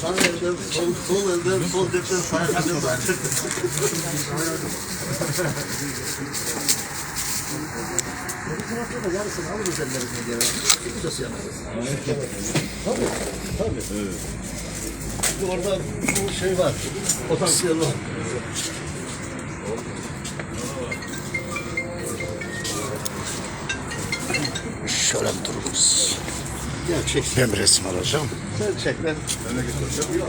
Sağ elden sol, sol elden sol cepten sağ elden var. Bu tarafta da yarısını alırız ellerimize geri. Nasıl yaparız? Tabii, tabii. Çünkü orada bu şey var, potansiyel var. Şöyle dururuz. Gel çek. Ben resim alacağım. Sen çek ben öne götüreceğim.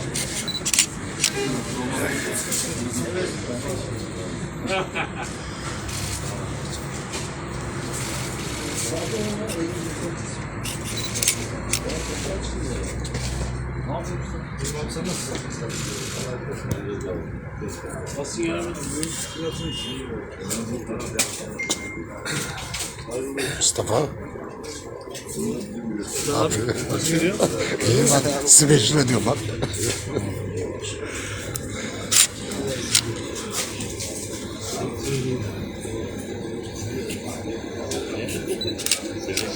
Mustafa. Bak. Sizi meşhur ediyorum bak.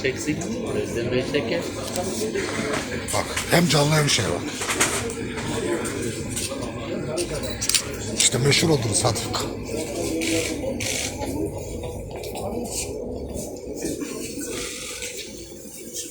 Çeksik. Özlem Bey çeker. Bak hem canlı hem şey bak. İşte meşhur oldunuz hadi.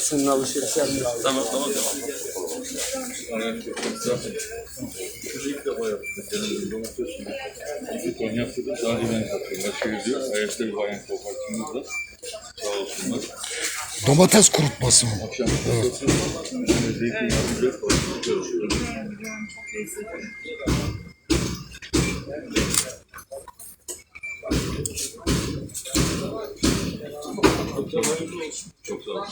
Senin alışveriş yapmıyor. Tamam tamam tamam. Konya'da da daha ben satıyorum. Başka gidiyor. Ayette bir bayan kooperatifimiz var. Sağ olsunlar. Domates kurutması mı? Falan. Çok sağ olun.